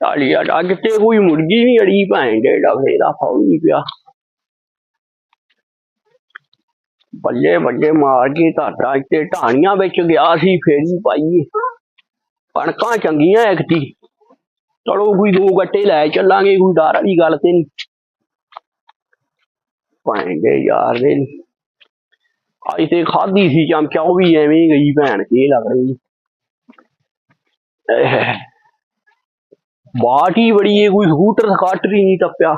ਢਾਲੀਆ ਡਾ ਕਿਤੇ ਕੋਈ ਮੁਰਗੀ ਨਹੀਂ ਅੜੀ ਭੈਣ ਦੇ ਡਫੇ ਦਾ ਫੌਜੀ ਪਿਆ ਬੱਲੇ ਬੱਲੇ ਮਾਰ ਕੇ ਧਾਟਾ ਇੱਥੇ ਢਾਣੀਆਂ ਵਿੱਚ ਗਿਆ ਸੀ ਫੇਰੀ ਪਾਈ ਕਣਕਾਂ ਚੰਗੀਆਂ ਐਕਤੀ ਚਲੋ ਕੋਈ ਦੋ ਗੱਟੇ ਲੈ ਚੱਲਾਂਗੇ ਕੋਈ ਡਰ ਵਾਲੀ ਗੱਲ ਤੇ ਨਹੀਂ ਭੈਣ ਦੇ ਯਾਰ ਦੇ ਨੀ। ਅੱਜ ਤੇ ਖਾਧੀ ਸੀ ਚਮਚਾ ਉਹ ਵੀ ਐਵੇਂ ਹੀ ਗਈ ਭੈਣ ਕੀ ਲੱਗ ਰਹੀ ਐਹ। ਬਾਟੀ ਬੜੀ ਏ ਕੋਈ ਸਕੂਟਰ ਸਕਾਟਰੀ ਨਹੀਂ ਟੱਪਿਆ।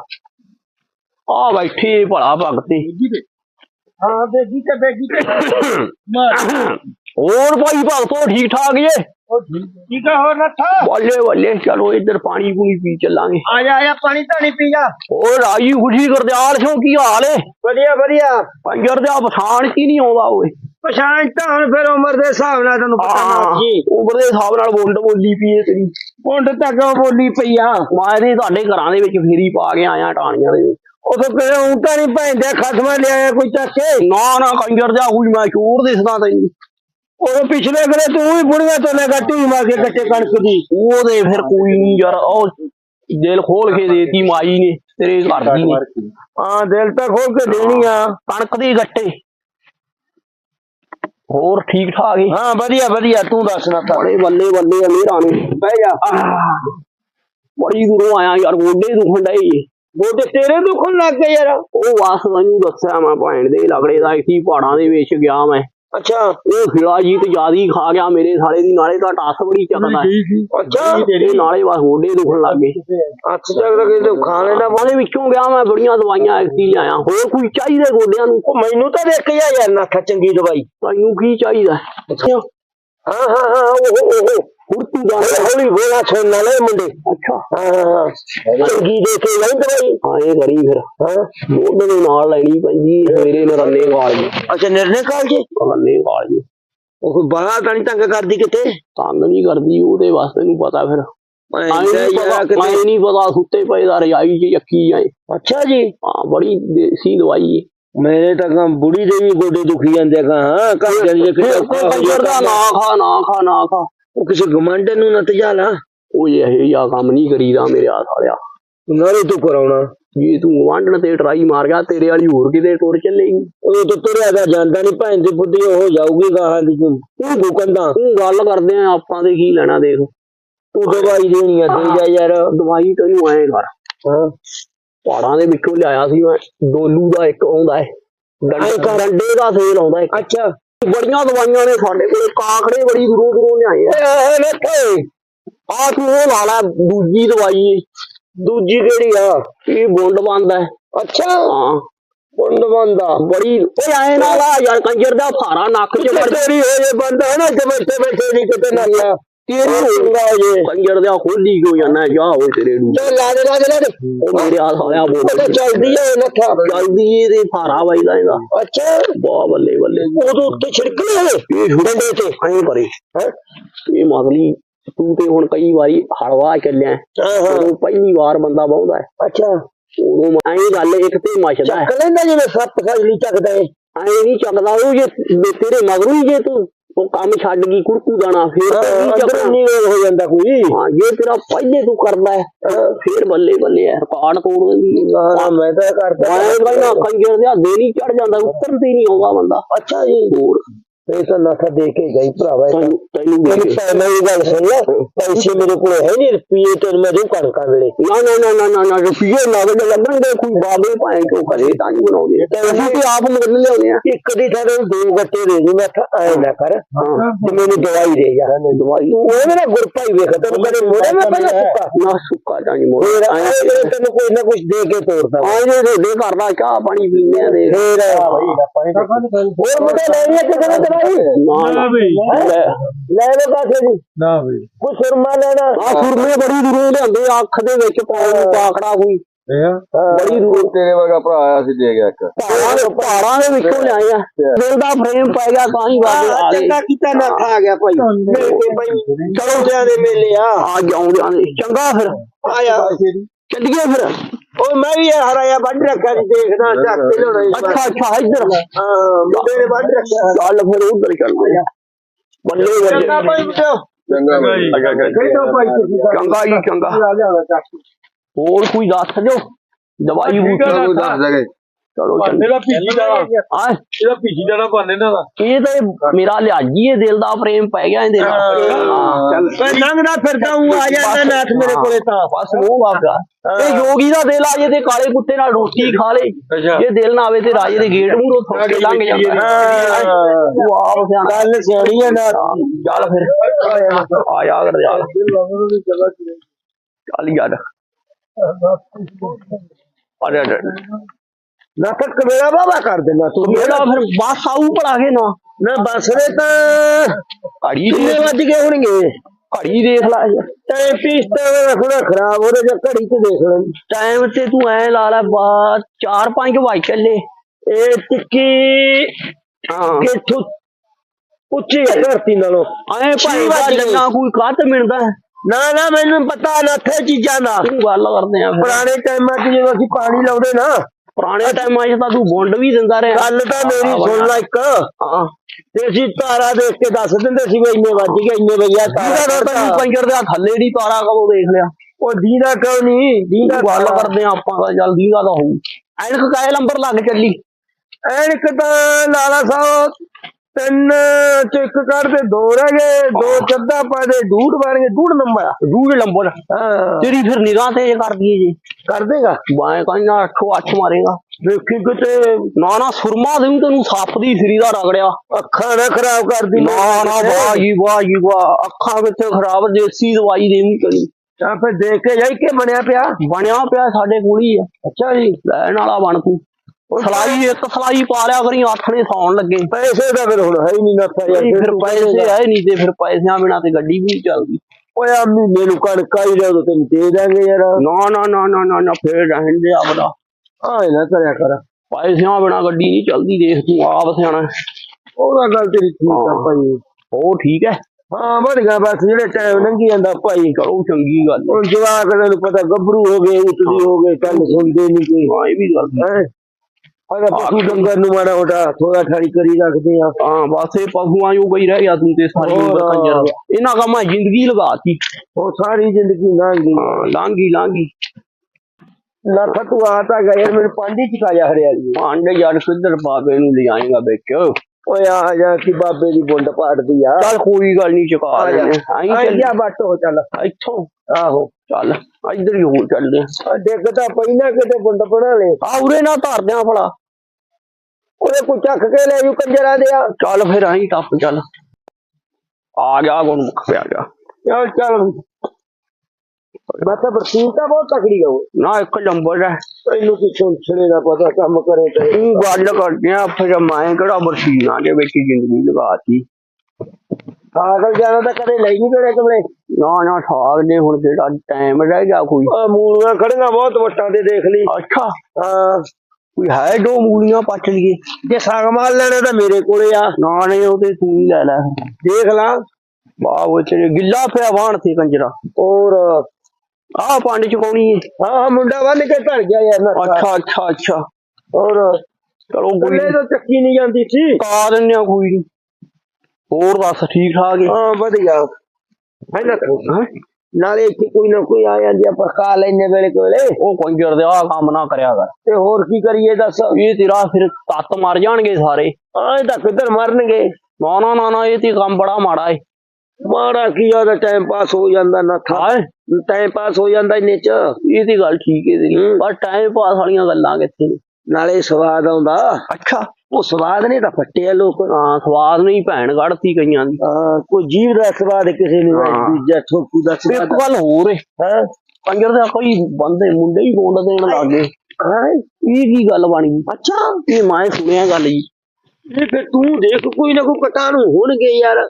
ਆ ਬੈਠੇ ਭਲਾ ਭਗਤੇ ਹਾਂ ਬੇਗੀ ਤੇ ਬੇਗੀ ਤੇ। ਹੋਰ ਭਾਈ ਭਗਤੋ ਠੀਕ ਠਾਕ ਜੇ? ਠੀਕ ਆ ਹੋਰ ਨੱਥਾ ਬੱਲੇ ਬੱਲੇ ਚਲੋ ਇੱਧਰ ਪਾਣੀ ਪੂਣੀ ਪੀ ਚੱਲਾਂਗੇ। ਆ ਜਾ ਆ ਜਾ ਪਾਣੀ ਧਾਣੀ ਪੀ ਜਾ ਹੋਰ ਰਾਜੀ ਖੁਸ਼ੀ ਗੁਰਦਿਆਲ ਸਿੰਘ ਕੀ ਹਾਲ ਏ? ਵਧੀਆ ਵਧੀਆ। ਪੰਜਰ ਦੇ ਪਛਾਣ ਕੀ ਨਹੀਂ ਆਉਂਦਾ ਓਏ। ਪਛਾਣ ਤਾਂ ਫਿਰ ਉਮਰ ਦੇ ਹਿਸਾਬ ਨਾਲ ਤੈਨੂੰ ਪਤਾ ਨਾ ਕੀ ਉਮਰ ਦੇ ਹਿਸਾਬ ਨਾਲ ਬੋਲਡ ਬੋਲੀ ਪੀਏ ਤੇਰੀ। ਪੁੰਡ ਤੱਕ ਬੋਲੀ ਪਈ ਆ? ਮੈਂ ਤੇ ਤੁਹਾਡੇ ਘਰਾਂ ਦੇ ਵਿੱਚ ਫੇਰੀ ਪਾ ਕੇ ਆਇਆ ਟਾਣੀਆਂ ਦੇ ਵਿੱਚ। ਉਹ ਤਾਂ ਕਿਹੜਾ ਤਾਂ ਨਹੀਂ ਭੈਂਦੇ ਖਸਮਾ ਲਿਆਇਆ ਕੋਈ ਚੱਕ ਕੇ? ਨਾ ਨਾ ਕੰਜਰ ਦਾ ਕੋਈ ਮੈਂ ਸ਼ੂਰ ਦਿਸਦਾ ਤੈਨੂੰ। ਉਹ ਪਿਛਲੇ ਕਰੇ ਤੂੰ ਵੀ ਬੁੜੀਆਂ ਤੋਂ ਲੈ ਗੱਟੀ ਮਾਰ ਕੇ ਕੱਟੇ ਕਣਕ ਦੀ। ਉਹਦੇ ਫਿਰ ਕੋਈ ਨਹੀਂ ਯਾਰ ਉਹ ਦਿਲ ਖੋਲ ਕੇ ਦੇਤੀ ਮਾਈ ਨੇ ਤੇਰੇ ਘਰ ਦੀ ਹਾਂ ਦਿਲ ਤਾਂ ਖੋਲ ਕੇ ਦੇਣੀ ਆ। ਕਣਕ ਦੇ ਗੱਟੇ। ਹੋਰ ਠੀਕ ਠਾਕ ਹੀ ਹਾਂ ਵਧੀਆ ਵਧੀਆ ਤੂੰ ਦੱਸ ਨਾ ਤਾਂ। ਬੜੇ ਬੱਲੇ ਬੱਲੇ ਅਮੀਰਾਂ ਨੇ ਬਹਿ ਜਾ। ਬੜੀ ਦੂਰੋਂ ਆਇਆ ਯਾਰ ਗੋਡੇ ਦੁਖਣ ਡਏ। ਗੋਡੇ ਤੇਰੇ ਦੁਖਣ ਲੱਗ ਗਏ ਯਾਰ। ਉਹ ਵਾਸ ਮੈਨੂੰ ਦੱਸਿਆ ਮੈਂ ਭੈਣ ਦੇ ਲਗੜੇ ਦਾ ਇਸੀ ਪਹਾੜਾਂ ਦੇ ਵਿੱਚ ਗਿਆ ਮੈਂ। ਅੱਛਾ। ਉਹ ਫਿਲਾ ਜੀ ਤੇ ਜਿਆਦੀ ਖਾ ਗਿਆ ਮੇਰੇ ਸਾਲੇ ਦੀ ਨਾਲੇ ਤਾਂ ਟੱਸ ਬੜੀ ਚੱਕਦਾ। ਅੱਛਾ। ਇਹ ਨਾਲੇ ਬਸ ਗੋਡੇ ਦੁਖਣ ਲੱਗ ਗਏ। ਅੱਛ ਚੱਕਦਾ ਕਿ ਤੂੰ ਖਾ ਲੈਂਦਾ। ਉਹਦੇ ਵਿੱਚੋਂ ਗਿਆ ਮੈਂ ਬੜੀਆਂ ਦਵਾਈਆਂ ਐਕਟੀ ਲਿਆਇਆ ਹੋਰ ਕੋਈ ਚਾਹੀਦਾ ਗੋਡਿਆਂ ਨੂੰ? ਮੈਨੂੰ ਤਾਂ ਦੇਖ ਜਾ ਯਾਰ ਨੱਥਾ ਚੰਗੀ ਦਵਾਈ। ਤੈਨੂੰ ਕੀ ਚਾਹੀਦਾ? ਅੱਛਾ। ਹਾਂ ਹਾਂ ਹਾਂ ਉਹ ਉਹ। ਕੁਰਤੀ ਦਾ ਹੌਲੀ ਬੋਲਾ ਸੁਣ ਨਾਲੇ ਮੁੰਡੇ। ਅੱਛਾ। ਹਾਂ ਹਾਂ। ਹਾਂ ਚੰਗੀ ਦੇ ਕੇ ਜਾਈ ਦਵਾਈ ਹਾਂ ਇਹ ਕਰੀ ਫਿਰ। ਹਾਂ। ਉਹਦੇ ਨੂੰ ਨਾਲ ਲੈਣੀ ਪੈਂਦੀ ਸਵੇਰੇ ਨਰੰਨੇ ਵਾਲ ਜੀ। ਅੱਛਾ ਨਿਰਣੇ ਕਾਲ ਜੀ? ਨਰੰਨੇ ਵਾਲ ਜੀ। ਉਹ ਬਾਹਰ ਤਾਂ ਨਹੀਂ ਤੰਗ ਕਰਦੀ ਕਿਤੇ? ਤੰਗ ਨਹੀਂ ਕਰਦੀ ਉਹਦੇ ਵਾਸਤੇ ਨੂੰ ਪਤਾ ਫਿਰ। ਮੈਂ ਆਈ ਨਹੀਂ ਯਾਰ ਪਤਾ ਕਿਤੇ ਆਈ ਨਹੀਂ ਪਤਾ ਸੁੱਤੇ ਪਏ ਦਾ ਰਜਾਈ ਚ ਯੱਕੀ ਜਾਏ। ਅੱਛਾ ਜੀ। ਹਾਂ ਬੜੀ ਦੇਸੀ ਦਵਾਈ ਹੈ ਮੇਰੇ ਤਾਂ ਕੰਮ ਬੁੜੀ ਦੇ ਵੀ ਗੋਡੇ ਦੁਖੀ ਜਾਂਦੇ ਆ ਹਾਂ ਘਰ ਜਾਂਦੇ ਫਿਰ ਕੋਈ ਕੰਜਰ ਦਾ ਨਾ ਖਾ ਨਾ ਖਾ ਨਾ ਖਾ। ਉਹ ਕਿਸੇ ਗਮੰਡੇ ਨੂੰ ਨਾ ਤਜਾਲਾ ਉਹ ਇਹ ਜਿਹਾ ਕੰਮ ਨਹੀਂ ਕਰੀਦਾ ਮੇਰੇ ਆਸ ਵਾਲਿਆ। ਨਾਲੇ ਤੂੰ ਕਰਾਉਣਾ ਜੇ ਤੂੰ ਵਾਂਢਣ ਤੇ ਟਰਾਈ ਮਾਰ ਗਿਆ ਤੇਰੇ ਵਾਲੀ ਹੋਰ ਕਿਤੇ ਟੁਰ ਚੱਲੇਗੀ। ਉਹ ਤਾਂ ਤੁਰਿਆ ਦਾ ਜਾਂਦਾ ਨਹੀਂ ਭੈਣ ਦੀ ਬੁੱਢੀ ਉਹ ਜਾਊਗੀ ਗਾਹਾਂ ਦੀ ਤੂੰ। ਭੁਕੰਦਾ ਤੂੰ ਗੱਲ ਕਰਦੇ ਆ ਆਪਾਂ ਤੇ ਕੀ ਲੈਣਾ ਦੇਖ। ਤੂੰ ਦਵਾਈ ਦੇਣੀ ਆ ਦੇ ਜਾ ਯਾਰ। ਦਵਾਈ ਤੈਨੂੰ ਐਂ ਕਰ। ਹਾਂ। ਪਹਾੜਾਂ ਦੇ ਵਿੱਚੋਂ ਲਿਆਇਆ ਸੀ ਮੈਂ। ਡੋਲੂ ਦਾ ਇੱਕ ਆਉਂਦਾ ਹੈ ਡੰਡੇ। ਦਾ ਸੇਲ ਆਉਂਦਾ ਹੈ ਅੱਛਾ। ਬੜੀਆਂ ਦਵਾਈਆਂ ਨੇ ਸਾਡੇ ਕੋਲੇ ਕਾਕੜੇ ਬੜੀ ਦੂਰੋਂ ਦੂਰੋਂ ਲਿਆਏ ਆ। ਇਹ ਨੱਥੇ ਆ ਤੂੰ ਉਹ ਲਾ ਲੈ ਦੂਜੀ ਦਵਾਈ। ਦੂਜੀ ਕਿਹੜੀ ਆ? ਇਹ ਬੁੰਡ ਬੰਦਾ ਹੈ ਅੱਛਾ ਪੁੰਡ ਬੰਦਾ ਬੜੀ ਓਏ ਐ ਨਾਲ ਆ ਯਾਰ ਕੰਜਰ ਦਾ ਫਾਰਾ ਨੱਕ ਚ ਤੇਰੀ ਹੋ ਜੇ ਬੰਦਾ ਹੈ ਨਾ ਤੇ ਬੈਠੇ ਨਹੀਂ ਕਿਤੇ ਨਾ ਲਾ ਤੇਰੀ ਹੋਊਗਾ ਜੇ ਕੰਜਰ ਦਾ ਖੋਲੀ ਕਿਉਂ ਜਾਣਾ ਜਾ ਓਏ ਤੇਰੇ ਨੂੰ ਚੱਲ ਲਾ ਦੇ ਲਾ ਦੇ ਲਾ ਦੇ। ਉਹ ਮੇਰੇ ਆ ਸਾਲਿਆ ਉਹ ਤਾਂ ਬੋਲ ਚੱਲਦੀ ਆ ਨੱਥਾ ਜਲਦੀ ਇਹਦੇ ਫਾਰਾ ਵੱਜਦਾ ਇਹਦਾ। ਅੱਛਾ। ਬਾ ਬੱਲੇ ਬੱਲੇ। ਉਦੋਂ ਉੱਤੇ ਛਿੜਕ ਲਿਆ ਇਹ ਡੰਡੇ ਤੇ। ਐਂ ਪਰੇ ਹੈ? ਇਹ ਮਗਲੀ ਤੂੰ ਤੇ ਹੁਣ ਕਈ ਵਾਰੀ ਹਲਵਾ ਚੱਲਿਆ ਉਹ ਪਹਿਲੀ ਵਾਰ ਬੰਦਾ ਬਹੁੰਦਾ ਹੈ। ਅੱਛਾ। ਉਦੋਂ ਐਂ ਗੱਲ ਇੱਕ ਤੇ ਮੱਛਦਾ ਹੈ। ਚੱਕ ਲੈਂਦਾ ਜਿਵੇਂ ਸੱਪ ਖਜਲੀ ਚੱਕਦਾ ਏ। ਐਂ ਨਹੀਂ ਚੱਕਦਾ ਉਹ ਜੇ ਤੇਰੇ ਮਗਰੋਂ ਜੇ ਤੂੰ ਉਹ ਕੰਮ ਛੱਡ ਗਈ ਕੁੜਕੂ ਦਾਣਾ ਫੇਰ ਅੰਦਰ ਨਹੀਂ ਹੋ ਜਾਂਦਾ ਕੋਈ। ਹਾਂ ਜੇ ਤੇਰਾ ਪਹਿਲੇ ਤੂੰ ਕਰਦਾ ਹੈ ਫੇਰ ਬੱਲੇ ਬੱਲੇ ਹੈ। ਰਿਕਾਰਡ ਤੋੜ ਦਿੰਦੀ ਮੈਂ ਤਾਂ ਕਰਦਾ। ਮੈਂ ਕਹਿੰਦਾ ਕੰਜਰ ਦੇ ਹੱਥੇ ਨਹੀਂ ਚੜ ਜਾਂਦਾ ਉੱਤਰ ਤੇ ਨਹੀਂ ਆਉਂਦਾ ਬੰਦਾ। ਅੱਛਾ ਜੀ। ਹੋਰ। ਇਹ ਤਾਂ ਨੱਥਾ ਦੇ ਕੇ ਗਈ ਭਰਾਵਾ ਇਹ ਤਾਂ। ਤੈਨੂੰ ਤੈਨੂੰ ਮੇਰੀ ਦੇ- ਭੈਣ ਦੀ ਗੱਲ ਸੁਣ ਲੈ ਪੈਸੇ ਮੇਰੇ ਕੋਲ ਹੈ ਨਹੀਂ ਰੁਪਈਏ ਤੇ ਮੈਂ ਦੂੰ ਕਣਕਾਂ ਵੇਲੇ। ਨਾ ਨਾ ਨਾ ਨਾ ਨਾ ਨਾ ਰੁਪਈਏ ਨਗਦ ਲੱਗਣਗੇ ਕੋਈ ਬਾਬੇ ਭਾਵੇਂ ਕੋ ਕਰੇ ਤਾਂ ਨਹੀਂ ਬਣਾਉਂਦੇ ਤੇ ਅਸੀਂ ਤੇ ਆਪ ਮੁੱਲ ਲਿਆਉਂਦੇ ਆ। ਇੱਕ ਦੀ ਥਾਂ ਤੇ ਦੋ ਗੱਟੇ ਦੇ ਦੂੰ ਮੈਂ ਐ ਨਾ ਕਰ ਹਾਂ। ਤੇ ਮੈਨੂੰ ਦਵਾਈ ਦੇ ਯਾਰ ਦਵਾਈ। ਤੂੰ ਉਹ ਮੇਰਾ ਗੁਰਪਾਈ ਵੇਖ ਤੈਨੂੰ ਕਦੇ ਮੋੜੇ ਮੈਂ ਪਹਿਲਾਂ ਸੁੱਕਾ? ਨਾ ਸੁੱਕਾ ਜਾਣੀ ਮੋੜ ਵੇਲੇ ਤੈਨੂੰ ਕੋਈ ਨਾ ਕੁਝ ਦੇ ਕੇ ਤੋਰਦਾ। ਆਏ ਜੇ ਦਾ ਚਾਹ ਪਾਣੀ ਪੀਂਦੇ ਆ ਦੇ ਫੇਰ ਹੋਰ ਮੁੰਡਾ ਲੈਣੀ ਹੈ ਕਿਸੇ ਨੇ ਦਵਾਈ ਨਾ ਲੈ ਲੈ ਲੋ ਕਾਸੇ ਦੀ ਨਾ ਬਈ। ਕੋਈ ਸੁਰਮਾ ਲੈਣਾ। ਆ ਸੁਰਮੇ ਬੜੀ ਦੂਰੋਂ ਲਿਆਂਦੇ ਆ, ਅੱਖ ਦੇ ਵਿੱਚ ਪਾਉਣ ਨੂੰ ਪਾਕੜਾ ਕੋਈ ਇਹ ਆ? ਬੜੀ ਦੂਰੋਂ। ਤੇਰੇ ਵਰਗਾ ਭਰਾ ਆਇਆ ਸੀ ਦੇ ਗਿਆ ਇੱਕ। ਪਹਾੜਾਂ ਦੇ ਪਹਾੜਾਂ ਦੇ ਵਿੱਚੋਂ ਲਿਆਏ ਆ। ਦਿਲ ਦਾ ਫਰੇਮ ਪੈ ਗਿਆ ਤਾਂ ਹੀ ਬਾਬੇ ਆ। ਗਏ ਚੰਗਾ ਕੀਤਾ ਨਾ ਖਾ ਗਿਆ ਭਾਈ। ਮਿਲ ਕੇ ਭਾਈ ਚਲੋ। ਜਿਆਂ ਦੇ ਮੇਲੇ ਆ। ਆ ਜਾਉਂਦੇ ਆਂਦੇ ਚੰਗਾ ਫਿਰ। ਆਇਆ। ਚੱਲੀਏ ਫਿਰ। ਉਹ ਮੈਂ ਵੀ ਇਹ ਹਰਾਇਆ ਵੱਢ ਰੱਖਿਆ ਸੀ ਦੇਖਦਾ ਚੱਕ ਕੇ ਲਿਆਉਣਾ ਵਾਰ। ਅੱਛਾ ਅੱਛਾ ਇੱਧਰ ਹਾਂ ਮੁੰਡੇ ਨੇ ਵੱਢ ਰੱਖਿਆ। ਚੱਲ ਫਿਰ ਉਧਰ ਚੱਲਦੇ ਆ ਬੱਲੇ ਚੰਗਾ ਬੱਲੇ ਭਾਈ ਮੁੰਡਿਓ ਚੰਗਾ ਬਾਈ ਅੱਛਾ ਅੱਛਾ। ਚੰਗਾ ਜੀ ਚੰਗਾ। ਹੋਰ ਕੋਈ ਦੱਸ ਦਿਓ? ਦਵਾਈ ਬੂਟੀ ਚਲੋ ਦੱਸ ਦਾਂਗੇ ਚਲੋ ਚੰਗਾ। ਮੇਰਾ ਪੀਜੀ ਜਾਣਾ। ਆ ਇਹਦਾ ਪੀਜੀ ਜਾਣਾ ਬੰਨ ਇਹਨਾਂ ਦਾ ਇਹ ਤਾਂ ਮੇਰਾ ਲਿਆਜੀ ਹੈ ਦਿਲ ਦਾ ਪ੍ਰੇਮ ਪੈ ਗਿਆ ਇਹਦੇ ਨਾਲ। ਹਾਂ। ਓਏ ਲੰਘਦਾ ਫਿਰਦਾ ਹੂੰ ਆ ਜਾਂਦਾ ਨਾਥ ਮੇਰੇ ਕੋਲੇ ਤਾਂ। ਬਸ ਉਹ ਵਾਗਾ ਇਹ ਯੋਗੀ ਦਾ ਦਿਲ ਆ ਜੇ ਤੇ ਕਾਲੇ ਕੁੱਤੇ ਨਾਲ ਰੋਟੀ ਖਾ ਲੇ। ਜੇ ਦਿਲ ਨਾ ਆਵੇ ਤੇ ਰਾਜੇ ਦੇ ਗੇਟ ਮੂਹਰੋਂ ਥੋੜ ਕੇ ਲੰਘ ਜਾਂਦਾ। ਹਾਂ। ਤੂੰ ਆਪ ਸਿਆਣਾ। ਗੱਲ ਸਿਆਣੀ ਆ ਨਾਥ ਚੱਲ ਫਿਰ। ਆ ਜਾ ਕਰ ਜਾ। ਚੱਲ ਯਾਰ। ਅਰੇ ਅਰੇ ਨਾ ਤਾਂ ਕਵੇਲਾ ਬਾਬਾ ਕਰ ਦੇਣਾ ਤੂੰ ਮੇਰਾ ਫਿਰ ਬਸ ਆਊ ਪੜਾ ਕੇ ਨਾ। ਨਾ ਬਸਰੇ ਤਾਂ ਘੜੀ ਕਿੰਨੇ ਦੇ ਵੱਜ ਗਏ ਹੋਣਗੇ? ਘੜੀ ਦੇਖ ਲੈ। ਟਾਈਮ ਪੀਸ ਤਾਂ ਥੋੜਾ ਖਰਾਬ ਹੋ ਰਿਹਾ ਜਾਂ ਘੜੀ ਤੇ ਦੇਖ ਲੈ। ਟਾਈਮ ਤੇ ਤੂੰ ਐ ਲਾ ਲੈ ਬਾ 4-5 ਵਜ ਚੱਲੇ। ਇਹ ਟਿੱਕੀ ਹਾਂ। ਕਿੱਥੋਂ ਉੱਚੀ ਹੈ ਧਰਤੀ ਨਾਲੋਂ। ਐ ਭਾਈ ਦਾ ਕੋਈ ਕੱਟ ਮਿਲਦਾ। ਨਾ ਨਾ ਮੈਨੂੰ ਪਤਾ ਨਾ ਥੇ ਚੀਜ਼ਾਂ ਦਾ। ਤੂੰ ਗੱਲ ਕਰਦੇ ਆ ਫਿਰ। ਪੁਰਾਣੇ ਟਾਈਮਾਂ 'ਚ ਜਦੋਂ ਅਸੀਂ ਪਾਣੀ ਲਾਉਂਦੇ ਨਾ ਪੁਰਾਣੇ ਟਾਈਮਾਂ 'ਚ ਤਾਂ ਤੂੰ ਬੁੰਡ ਵੀ ਦਿੰਦਾ ਰਿਹਾ। ਗੱਲ ਤਾਂ ਮੇਰੀ ਸੁਣ ਲੈ ਇੱਕ। ਤੇ ਅਸੀਂ ਤਾਰਾ ਦੇਖ ਕੇ ਦੱਸ ਦਿੰਦੇ ਸੀ ਵੀ ਇੰਨੇ ਵੱਜ ਗਏ ਇੰਨੇ ਵਜੇ ਜਿਹਦਾ ਤਾਰਾ ਤਾਂ ਤੈਨੂੰ ਕੰਜਰ ਦੇ ਥੱਲੇ ਦੀ ਤਾਰਾ ਕਦੋਂ ਦੇਖ ਲਿਆ? ਉਹ ਦੀਦਾ ਕਿਉਂ ਨਹੀਂ? ਦੀਦਾ ਤੂੰ ਗੱਲ ਕਰਦੇ ਆ ਆਪਾਂ ਦਾ ਜਲਦੀ ਦਾ ਤਾਂ ਹੋਊ। ਐਨਕ ਕਾਇ ਨੰਬਰ ਲੱਗ ਚੱਲੀ? ਐਨਕ ਤਾਂ ਲਾਲਾ ਸਾਹਿਬ ਤਿੰਨ ਚ ਇੱਕ ਦੋ ਰਹਿ ਗਏ ਦੋ ਚੱਦਾ ਪਾ ਦੇ ਗਏ ਡੂਢ ਨੰਬਰ ਆ। ਰੂਜ ਨੰਬਰ ਹਾਂ। ਤੇਰੀ ਫਿਰ ਨਿਗਾਹ ਤੇ ਕਰ ਦਈਏ ਜੀ। ਕਰ ਦੇਗਾ ਬਾਏ ਕਹਿੰਦਾ 8 8 ਮਾਰੇਗਾ। ਵੇਖੀ ਕਿਤੇ ਨਾ ਨਾ ਸੁਰਮਾ ਦੇਉ ਤੈਨੂੰ ਸੱਪ ਦੀ ਸਿਰੀ ਦਾ ਰਗੜਿਆ। ਅੱਖਾਂ ਨਾ ਖਰਾਬ ਕਰਦੀ ਨਾ ਨਾ ਵਾਹ ਜੀ ਵਾਹ ਜੀ ਵਾਹ। ਅੱਖਾਂ ਕਿੱਥੇ ਖਰਾਬ ਦੇਸੀ ਦਵਾਈ ਦੇਵੀਂ ਤੈਨੂੰ ਤਾਂ ਫਿਰ ਦੇਖ ਕੇ ਜਾਈ ਕਿ ਬਣਿਆ ਪਿਆ? ਬਣਿਆ ਪਿਆ ਸਾਡੇ ਕੋਲ ਹੀ ਆ। ਅੱਛਾ ਜੀ। ਲੈਣ ਵਾਲਾ ਬਣ ਤੂੰ। ਸਲਾਈ ਇੱਕ ਸਲਾਈ ਪਾ ਲਿਆ ਕਰੀ ਆਥਣੇ ਸੌਣ ਲੱਗੇ। ਪੈਸੇ ਤਾਂ ਫਿਰ ਹੁਣ ਹੈ ਹੀ ਨਹੀਂ ਨੱਥਾ ਯਾਰ ਫਿਰ ਪੈਸੇ ਆਏ ਨਹੀਂ ਤੇ ਫਿਰ ਪੈਸਿਆਂ ਬਿਨਾ ਤੇ ਗੱਡੀ ਵੀ ਨਹੀਂ ਚੱਲਦੀ। ਓਏ ਆ ਮਹੀਨੇ ਨੂੰ ਕਣਕ ਜਾਓ ਤਾਂ ਤੈਨੂੰ ਦੇ ਦਾਂਗੇ ਯਾਰ। ਨਾ ਨਾ ਨਾ ਨਾ ਨਾ ਨਾ ਫੇਰ ਰਹਿਣ ਦੇ ਆਪਦਾ। ਆ ਨਾ ਕਰਿਆ ਕਰ। ਪੈਸਿਆਂ ਬਿਨਾ ਗੱਡੀ ਨਹੀਂ ਚੱਲਦੀ ਦੇਖ ਤੂੰ ਆਪ ਸਿਆਣਾ। ਉਹਦਾ ਗੱਲ ਤੇਰੀ ਠੀਕ ਆ ਭਾਈ। ਉਹ ਠੀਕ ਹੈ ਹਾਂ ਵਧੀਆ ਬਸ ਜਿਹੜੇ ਟਾਈਮ ਲੰਘੀ ਜਾਂਦਾ ਭਾਈ। ਚਲੋ ਚੰਗੀ ਗੱਲ ਹੈ। ਹੁਣ ਜਵਾਕ ਨੂੰ ਪਤਾ ਗੱਭਰੂ ਹੋ ਗਏ ਉੱਤਦੀ ਹੋ ਗਏ ਕੱਲ ਸੁਣਦੇ ਨਹੀਂ ਕੋਈ। ਹਾਂ ਇਹ ਵੀ ਗੱਲ ਹੈ। ਹੈ ਅਗਰ ਪਸ਼ੂ ਡੰਗਰ ਨੂੰ ਮਾੜਾ ਮੋਟਾ ਥੋੜਾ ਠਾੜੀ ਕਰੀ ਰੱਖਦੇ ਆ। ਹਾਂ ਬਸ ਇਹ ਪਸ਼ੂਆਂ ਜੋ ਗਈ ਰਹਿ ਗਿਆ ਤੂੰ ਤੇ ਸਾਰੀ ਉਮਰ। ਕੰਜਰ ਇਹਨਾਂ ਕੰਮਾਂ ਜ਼ਿੰਦਗੀ ਲਗਾਤੀ। ਉਹ ਸਾਰੀ ਜ਼ਿੰਦਗੀ ਲੰਘ ਗਈ। ਹਾਂ ਲਾਂਗੀ ਲਾਂਗੀ ਲੱਖ ਤੂੰ ਆ ਤਾਂ ਗਿਆ ਮੈਨੂੰ ਪਾਂਡੀ ਚ ਕਾਇਆ ਹਰਿਆਲੀ ਆਂਡੇ ਯਾਰ ਕਿੱਧਰ ਬਾਬੇ ਨੂੰ ਲੈ ਆਏਗਾ ਵਿੱਚ। ਓਏ ਆ ਜਾ ਕਿ ਬਾਬੇ ਦੀ ਬੁੰਡ ਪਾੜਦੀ ਆ। ਚੱਲ ਕੋਈ ਗੱਲ ਨਹੀਂ ਚੁਕਾ ਆਈ ਚੱਲ ਜਾ ਬੱਟ ਹੋ ਚੱਲ। ਇੱਥੋਂ। ਆਹੋ। ਚੱਲ ਇੱਧਰ ਹੀ ਹੋ ਚੱਲਦੇ ਆ ਤਾਂ ਪਈ ਨਾ ਕਿਤੇ ਬੁੰਡ ਬਣਾ ਲੈ। ਆ ਉਰੇ ਨਾ ਧਰਦੇ ਆ ਫੜਾ ਉਹਦੇ ਕੋ ਚੱਕ ਕੇ ਲੈ ਜੂ ਕੰਜਰਾਂ ਦੇ ਆ। ਚੱਲ ਫਿਰ ਆਈ ਟੱਪ ਚੱਲ ਆ ਗਿਆ ਗੁਣ ਮੁਖ ਪਿਆ ਗਿਆ। ਚੱਲ ਚੱਲ। ਮੈਂ ਤਾਂ ਬਰਸੀਨ ਤਾਂ ਬਹੁਤ ਤਕੜੀ ਗਾਉ ਨਾ ਇੱਕ ਨੰਬਰ ਹੈ। ਤੈਨੂੰ ਕਿਛੋਂ ਛੜੇ ਦਾ ਪਤਾ ਕੰਮ ਕਰੇ ਤੇ। ਤੂੰ ਗੱਲ ਕਰਦੇ ਆ ਫਿਰ ਮੈਂ ਕਿਹੜਾ ਬਰਸੀਨਾ ਦੇ ਵਿੱਚ ਜ਼ਿੰਦਗੀ ਲਗਾਤੀ। ਸਾਗਲ ਜਾਣਾ ਤਾਂ ਕਦੇ ਲੈ ਨਹੀਂ ਗੜੇ ਕਮਲੇ ਨਾ ਨਾ ਸਾਗ ਨੇ ਹੁਣ ਜਿਹੜਾ ਟਾਈਮ ਰਹਿ ਗਿਆ ਕੋਈ। ਮੂਲੀਆਂ ਖੜੀਆਂ ਬਹੁਤ ਵਟਾਂ ਤੇ ਦੇਖ ਲਈ। ਅੱਛਾ। ਹਾਂ। ਕੋਈ ਹੈ ਦੋ ਮੂਲੀਆਂ ਪੱਟ ਲਈਏ। ਜੇ ਸਾਗ ਮਾਲ ਲੈਣਾ ਤਾਂ ਮੇਰੇ ਕੋਲੇ ਆ। ਨਾ ਨਹੀਂ ਉਹ ਤੇ ਤੂੰ ਹੀ ਲੈ ਲੈ। ਦੇਖ ਲਾ। ਵਾਹ ਉਹ ਤੇਰੇ ਗਿੱਲਾ ਪਿਆ ਵਾਣ ਤੇ ਕੰਜਰਾ। ਹੋਰ ਆਹ ਪਾਣੀ ਚਕਾਉਣੀ ਹੈ ਹਾਂ ਮੁੰਡਾ ਬੰਨ ਕੇ ਧਰ ਗਿਆ ਯਾਰ ਨਾ ਅੱਛਾ ਅੱਛਾ ਅੱਛਾ। ਹੋਰ ਚਲੋ ਕੋਈ ਕੱਲੇ ਤੋਂ ਚੱਕੀ ਨਹੀਂ ਜਾਂਦੀ ਸੀ। ਕਾ ਦਿੰਨੇ ਆ ਕੋਈ ਨੀ। ਹੋਰ ਦੱਸ ਠੀਕ ਠਾਕ ਹੈ ਹਾਂ ਵਧੀਆ। ਹੈ ਨਾ ਹੈਂ? ਨਾਲੇ ਇੱਥੇ ਕੋਈ ਨਾ ਕੋਈ ਆ ਜਾਂਦੀ ਆਪਾਂ ਖਾ ਲੈਨੇ ਵੇਲੇ ਕੋਲੇ ਉਹ ਕੰਜਰ ਦੇ ਆ ਕੰਮ ਨਾ ਕਰਿਆ ਕਰ। ਤੇ ਹੋਰ ਕੀ ਕਰੀਏ ਦੱਸ? ਇਹ ਤੇਰਾ ਫਿਰ ਤੱਤ ਮਰ ਜਾਣਗੇ ਸਾਰੇ। ਆਹ ਤਾਂ ਕਿੱਧਰ ਮਰਨਗੇ? ਨਾ ਨਾ ਨਾ ਨਾ ਇਹ ਤੇ ਕੰਮ ਬੜਾ ਮਾੜਾ ਹੈ ਮਾੜਾ ਕੀ ਆਦਾ ਟਾਈਮ ਪਾਸ ਹੋ ਜਾਂਦਾ ਨਾ ਥਾ ਟਾਈਮ ਪਾਸ ਹੋ ਜਾਂਦਾ ਇੰਨੇ ਚ। ਇਹ ਤੇ ਗੱਲ ਠੀਕ ਤੇਰੀ। ਹੂੰ। ਪਰ ਟਾਈਮ ਪਾਸ ਵਾਲੀਆਂ ਗੱਲਾਂ ਕਿੱਥੇ ਨੇ? ਨਾਲੇ ਸਵਾਦ ਆਉਂਦਾ। ਅੱਛਾ। ਉਹ ਸਵਾਦ ਨਹੀਂ ਤਾਂ ਫੱਟੇ ਆ ਲੋਕ। ਹਾਂ ਸਵਾਦ ਨਹੀਂ ਭੈਣ ਕੱਢਤੀ ਕਈਆਂ ਦੀ। ਹਾਂ ਕੋਈ ਜੀਵ ਦਾ ਸਵਾਦ ਕਿਸੇ ਨੂੰ। ਦੂਜਾ ਠੋਕੂ ਦਾ ਤੇ ਇੱਕ ਸਵਾਦ ਗੱਲ ਹੋਰ ਹੈ ਹਾਂ। ਕੰਜਰ ਦੇ ਕੋਈ ਬੰਦੇ ਮੁੰਡੇ ਹੀ ਗੋਂਡ ਦੇਣ ਲੱਗੇ ਹਾਂ। ਇਹ ਕੀ ਗੱਲ ਬਣ? ਗਈ ਅੱਛਾ। ਇਹ ਮੈਂ ਸੁਣਿਆ ਗੱਲ ਜੀ। ਇਹ ਫਿਰ ਤੂੰ ਦੇਖ ਕੋਈ ਨਾ ਕੋਈ ਕਟਾਣੂ ਹੋਣਗੇ ਯਾਰ।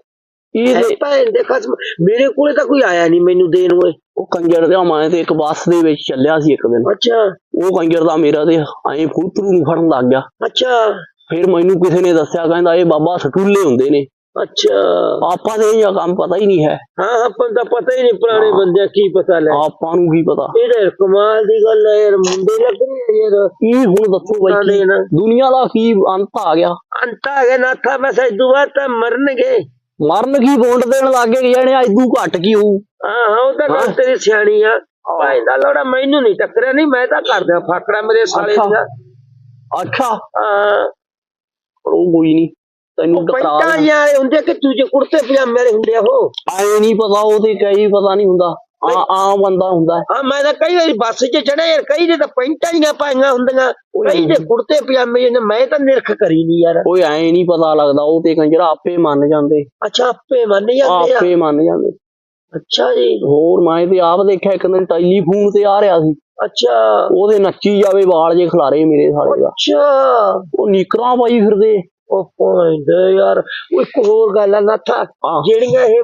ਇਹ ਭੈਣ ਦੇ ਖਸਮ। ਮੇਰੇ ਕੋਲੇ ਤਾਂ ਕੋਈ ਆਇਆ ਨਹੀਂ ਮੈਨੂੰ ਦੇਣ ਓਏ। ਉਹ ਕੰਜਰ ਦੇ ਮੈਂ ਤੇ ਇੱਕ ਬੱਸ ਦੇ ਵਿੱਚ ਚੱਲਿਆ ਸੀ ਇੱਕ ਦਿਨ। ਅੱਛਾ। ਉਹ ਕੰਜਰ ਦਾ ਮੇਰਾ ਤੇ ਐਂ ਫੂਤਰੂ ਨੂੰ ਫੜਨ ਲੱਗ ਗਿਆ। ਅੱਛਾ। ਫਿਰ ਮੈਨੂੰ ਕਿਸੇ ਨੇ ਦੱਸਿਆ ਕਹਿੰਦਾ ਇਹ ਬਾਬਾ ਸਟੂਲੇ ਹੁੰਦੇ ਨੇ। ਅੱਛਾ। ਆਪਾਂ ਦੇ ਇਹ ਕੰਮ ਪਤਾ ਹੀ ਨਹੀਂ ਹੈ। ਹਾਂ ਆਪਾਂ ਤਾਂ ਪਤਾ ਹੀ ਨਹੀਂ ਪੁਰਾਣੇ ਬੰਦਿਆਂ ਕੀ ਪਤਾ ਲੈ। ਆਪਾਂ ਨੂੰ ਕੀ ਪਤਾ। ਇਹ ਤਾਂ ਕਮਾਲ ਦੀ ਗੱਲ ਹੈ ਯਾਰ ਮੁੰਡੇ ਲੱਗ ਰਹੇ ਯਾਰ। ਇਹ ਹੁਣ ਦੱਸੋ ਬਾਈ। ਦੁਨੀਆ ਦਾ ਕੀ ਅੰਤ ਆ ਗਿਆ? ਅੰਤ ਆ ਗਿਆ ਨਾਥਾ ਇਦੋਂ ਬਾਅਦ ਤਾਂ ਮਰਨਗੇ। ਮਰਨ ਕੀ ਵੋਟ ਦੇਣ ਲੱਗੇ ਜਾਣੇ ਐਦੂ ਘੱਟ ਕੀ ਹੋਊ? ਹਾਂ ਹਾਂ ਉਹ ਤਾਂ ਗੱਲ ਤੇਰੀ ਸਿਆਣੀ ਆ। ਭਾਈ ਦਾ ਲੋੜਾ ਮੈਨੂੰ ਨਹੀਂ ਟੱਕਰਿਆ ਨਹੀਂ ਮੈਂ ਤਾਂ ਕਰਦਾ ਫਾਕੜਾ ਮੇਰੇ ਸਾਲੇ ਅੱਛਾ। ਦੀਆਂ ਅੱਛਾ। ਹਾਂ। ਉਹ ਕੋਈ ਨਹੀਂ। ਤੈਨੂੰ ਟਕਰਾ ਪੈਂਟਾਂ ਜਿਹਾ ਵਾਲੇ ਹੁੰਦੇ ਕਿ ਦੂਜੇ ਕੁੜਤੇ ਪਜਾਮੇ ਵਾਲੇ ਹੁੰਦੇ ਆ ਉਹ। ਆਏ ਨਹੀਂ ਪਤਾ ਉਹ ਤੇ ਕਈ ਪਤਾ ਨਹੀਂ ਹੁੰਦਾ। ਆ ਆਮ ਬੰਦਾ ਹੁੰਦਾ। ਹੈ। ਹਾਂ ਮੈਂ ਤਾਂ ਕਈ ਵਾਰੀ ਬੱਸ 'ਚ ਚੜੇ ਯਾਰ ਕਈ ਦੇ ਤਾਂ ਪੈਂਟਾਂ ਜੀਆਂ ਪਾਈਆਂ ਹੁੰਦੀਆਂ। ਕਈ ਦੇ ਕੁੜਤੇ ਪਜਾਮੇ ਜਿਹੇ ਨੇ ਮੈਂ ਤਾਂ ਨਿਰਖ ਕਰੀ ਨਹੀਂ ਯਾਰ। ਕੋਈ ਐ ਨਹੀਂ ਪਤਾ ਲੱਗਦਾ ਉਹ ਤੇ ਕੰਜਰਾ ਆਪੇ ਮੰਨ ਜਾਂਦੇ। ਅੱਛਾ ਆਪੇ ਮੰਨ ਜਾਂਦੇ ਆ। ਆਪੇ ਮੰਨ ਜਾਂਦੇ। ਅੱਛਾ ਜੀ। ਹੋਰ ਮੈਂ ਤੇ ਆਪ ਦੇਖਿਆ ਇੱਕ ਦਿਨ ਟੈਲੀਫੋਨ ਤੇ ਆ ਰਿਹਾ ਸੀ। ਅੱਛਾ। ਉਹਦੇ ਨੱਚੀ ਜਾਵੇ ਵਾਲ ਜੇ ਖਿਲਾਰੇ ਮੇਰੇ ਸਾਲੇ ਦਾ। ਅੱਛਾ। ਉਹ ਨਿਕਰਾਂ ਪਾਈ ਫਿਰਦੇ। ਉਹ ਪੁਆਇੰਟ ਯਾਰ। ਉਹ ਇੱਕ ਹੋਰ ਗੱਲ ਆ ਨਾ। ਜਿਹੜੀਆਂ ਇਹ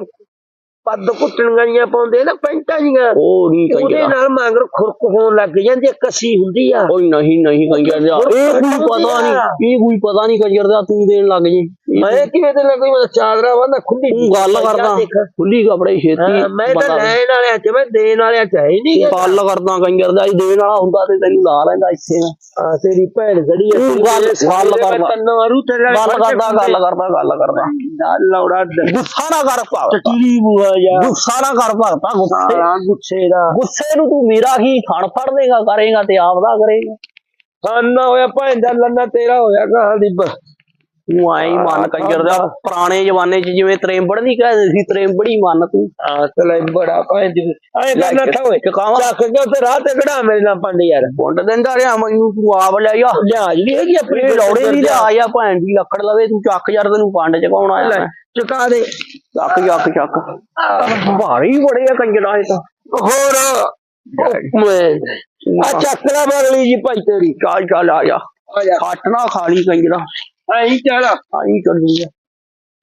ਪੱਦ ਕੁੱਟਣੀਆਂ ਪਾਉਂਦੇ ਨਾ ਪੈਂਟਾਂ ਜੀਆਂ। ਉਹ ਨਹੀਂ ਉਹਦੇ ਕੰਜਰਾ ਨਾਲ ਮਗਰ ਖੁਰਕ ਹੋਣ ਲੱਗ ਜਾਂਦੀ ਆ, ਕਸੀ ਹੁੰਦੀ ਆ। ਓਏ ਨਹੀਂ ਨਹੀਂ ਕੰਜਰ ਦਾ ਇਹ ਕੋਈ ਪਤਾ ਨਹੀਂ ਇਹ ਕੋਈ ਪਤਾ ਨਹੀਂ ਕੰਜਰ ਦਾ ਤੂੰ ਦੇਣ ਲੱਗ ਜੇ। ਮੈਂ ਕਿਵੇਂ ਤੇ ਕੋਈ ਮੈਂ ਚਾਦਰਾ ਵਾਂਦਾ ਖੁੱਲੀ ਤੂੰ ਗੱਲ ਕਰਦਾ। ਦੇਖ। ਖੁੱਲੀ ਕੱਪੜੇ ਛੇਤੀ ਹਾਂ, ਮੈਂ ਤਾਂ ਬੰਦਾ- ਲੈਣ ਵਾਲਿਆਂ ਚ ਮੈਂ ਦੇਣ ਵਾਲਿਆਂ ਚ ਹੈ ਹੀ ਨਹੀਂ। ਤੂੰ ਗੱਲ ਕਰਦਾ ਕੰਜਰ ਦਾ ਇਹ ਦੇਣ ਵਾਲਾ ਹੁੰਦਾ ਤੇ ਤੈਨੂੰ ਲਾ ਲੈਂਦਾ ਇੱਥੇ। ਆ ਤੇਰੀ ਭੈਣ ਖੜੀ ਆ ਤੂੰ ਗੱਲ- ਗੱਲ ਕਰਦਾ। ਤੰਨ ਮਾਰੂ ਗੱਲ ਕਰਦਾ ਗੱਲ ਕਰਦਾ ਗੱਲ ਕਰਦਾ। ਲੌੜਾ ਗੁੱਸਾ ਨਾ ਕਰ ਭਗਤਾ ਟਟੀਰੀ ਬੂਆ ਯਾਰ ਗੁੱਸਾ ਨਾ ਕਰ ਭਗਤਾ ਗੁੱਸੇ। ਸਾਲਾ ਗੁੱਸੇ ਦਾ। ਗੁੱਸੇ ਨੂੰ ਤੂੰ ਮੇਰਾ ਕੀ ਫੜ ਫੜ ਦੇਗਾ ਕਰੇਗਾ ਤੇ ਆਪਦਾ ਕਰੇਗਾ। ਖਾਨਾ ਹੋਇਆ ਭੈਣ ਦਾ ਲੰਨਾ ਤੇਰਾ ਹੋਇਆ ਕਹਾਂ ਦੀ ਤੂੰ ਆਈ ਮਨ ਕੰਜਰ ਦਾ ਪੁਰਾਣੇ ਜ਼ਮਾਨੇ 'ਚ ਜਿਵੇਂ ਤਰੇਂਬੜ ਨਹੀਂ ਕਹਿੰਦੇ ਸੀ ਤਰੇਂਬੜੀ ਮੰਨ ਤੂੰ। ਆ ਤਲੇ ਬੜਾ ਭੈਣ ਦੀ ਐ ਕਰਨਾ ਥਾ ਓਏ। ਚਕਾਵਾਂ ਚੱਕ ਕੇ ਤੇ ਰਾਹ ਤੇ ਖੜਾ ਮੇਰੇ ਨਾਲ ਪੰਡ ਯਾਰ। ਪੁੰਡ ਦਿੰਦਾ ਰਿਹਾ ਮੈਨੂੰ ਤੂੰ ਆਪ ਲੈ ਜਾ। ਲਿਆਜ ਨਹੀਂ ਹੈਗੀ ਆਪਣੀ ਲੋੜੇ ਨਹੀਂ ਲਿਆ। ਜਾ ਭੈਣ ਦੀ ਲੱਕੜ ਲਵੇ ਤੂੰ ਚੱਕ ਯਾਰ ਤੈਨੂੰ ਪੰਡ ਚਕਾਉਣ ਆਇਆ ਲੈ ਮੈਂ। ਚੁਕਾ ਦੇ। ਚੱਕ ਚੱਕ ਚੱਕ। ਭਾਰੀ ਬੜੇ ਆ ਕੰਜਰਾ ਇਹ ਤਾਂ। ਹੋਰ ਮੈਂ ਆ ਚੱਕਲਾ ਮਗਲੀ ਜੀ ਭਾਈ ਤੇਰੀ। ਚੱਲ ਚੱਲ ਆ ਜਾ। ਆ ਜਾ। ਹੱਟ ਨਾ ਖਾ ਲਈ ਕੰਜਰਾ। ਐਂ ਚੱਲ ਆਈ ਚੱਲੂਗਾ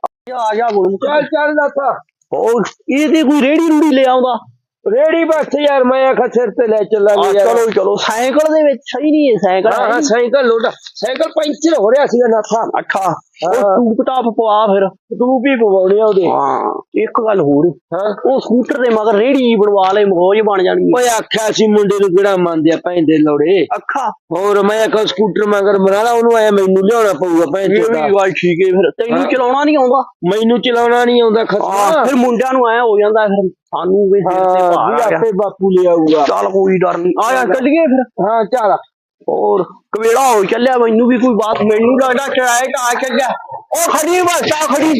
ਆ ਜਾ, ਆ ਜਾ ਗੁਰੂ ਚੱਲ ਚੱਲ ਥਾ ਹੋਰ ਇਹ ਤੇ ਕੋਈ ਰੇੜੀ ਰੂੜੀ ਲੈ ਆਉਂਦਾ? ਰੇੜੀ ਬਸ ਯਾਰ ਮੈਂ ਆਖਾ ਸਿਰ ਤੇ ਲੈ ਚੱਲਾਂਗੇ ਯਾਰ। ਚਲੋ ਚਲੋ। ਸਾਈਕਲ ਦੇ ਵਿੱਚ ਸਹੀ ਨਹੀਂ ਹੈ ਸਾਈਕਲ ਹਾਂ ਹਾਂ ਸਾਈਕਲ ਲੋਡਾ ਸਾਈਕਲ ਪੈਂਚਰ ਹੋ ਰਿਹਾ ਸੀਗਾ ਨਾ ਥਾ ਅੱਛਾ। ਉਹ। ਟੂਪ ਟਾਪ ਪਵਾ ਫਿਰ ਤੂੰ ਵੀ ਪਵਾਉਣੀ ਆ ਉਹਦੇ। ਹਾਂ। ਇੱਕ ਗੱਲ ਹੋਰ ਹਾਂ। ਉਹ ਸਕੂਟਰ ਦੇ ਮਗਰ ਰੇੜੀ ਬਣਵਾ ਲੈ ਮੋਜ ਬਣ ਜਾਣੀ। ਓਏ ਆਖਿਆ ਸੀ ਮੁੰਡੇ ਨੂੰ ਕਿਹੜਾ ਮੰਨਦੇ ਆ ਪੈਂਦੇ ਲੋੜੇ। ਅੱਖਾ। ਹੋਰ ਮੈਂ ਆਖਾ ਸਕੂਟਰ ਮਗਰ ਮਰਾਲਾ ਉਹਨੂੰ ਆਇਆ ਮੈਨੂੰ ਲਿਆਉਣਾ ਪਊਗਾ ਇਹ ਪੈਂਦੇ ਵੀ ਗੱਲ ਠੀਕ ਹੈ ਫਿਰ ਤੈਨੂੰ। ਚਲਾਉਣਾ ਨਹੀਂ ਆਉਂਦਾ। ਮੈਨੂੰ ਚਲਾਉਣਾ ਨਹੀਂ ਆਉਂਦਾ ਖਤਰਾ ਫਿਰ ਮੁੰਡਿਆਂ ਨੂੰ ਐ ਹੋ ਜਾਂਦਾ ਫਿਰ ਸਾਨੂੰ ਵੀ ਸਿਰ ਤੇ ਭਾਰ। ਆਪੇ ਬਾਪੂ ਲੈ ਆਊਗਾ ਚੱਲ ਕੋਈ ਡਰ ਨਹੀਂ ਆ ਜਾ ਚੱਲੀਏ ਫਿਰ। ਹਾਂ ਚੱਲ। ਹੋਰ ਕਵੇੜਾ ਹੋ ਚੱਲਿਆ ਮੈਨੂੰ ਵੀ ਕੋਈ ਬਾਤ ਮੈਨੂੰ ਲੱਗਦਾ ਚੜਾਏ ਤਾਂ ਆ ਚੱਲਿਆ ਉਹ ਖੜੀ ਬਸ ਆ ਖੜੀ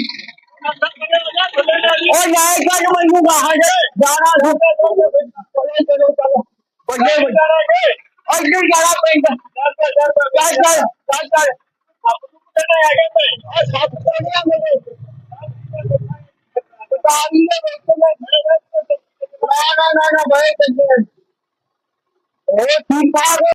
ਉਹ ਜਾਏ ਕੱਢ ਮੈਨੂੰ ਬਾਹਰ ਜਾਣਾ ਚਲੋ ਚਲੋ ਚਲੋ ਵੱਡੇ ਵੱਡੇ ਅੱਗੇ ਜਾਣਾ ਪੈਂਦਾ ਚੱਲ ਚੱਲ ਚੱਲ ਚੱਲ ਆਪ ਨੂੰ ਕਿਹਨੇ ਆ ਗਏ ਤੇ ਉਹ ਸਭ ਤੋਂ ਨਹੀਂ ਆਉਂਦੇ ਨਾ ਨਾ ਨਾ ਨਾ ਬੜੇ ਚੰਗੇ ਉਹ ਠੀਕ ਠਾਕ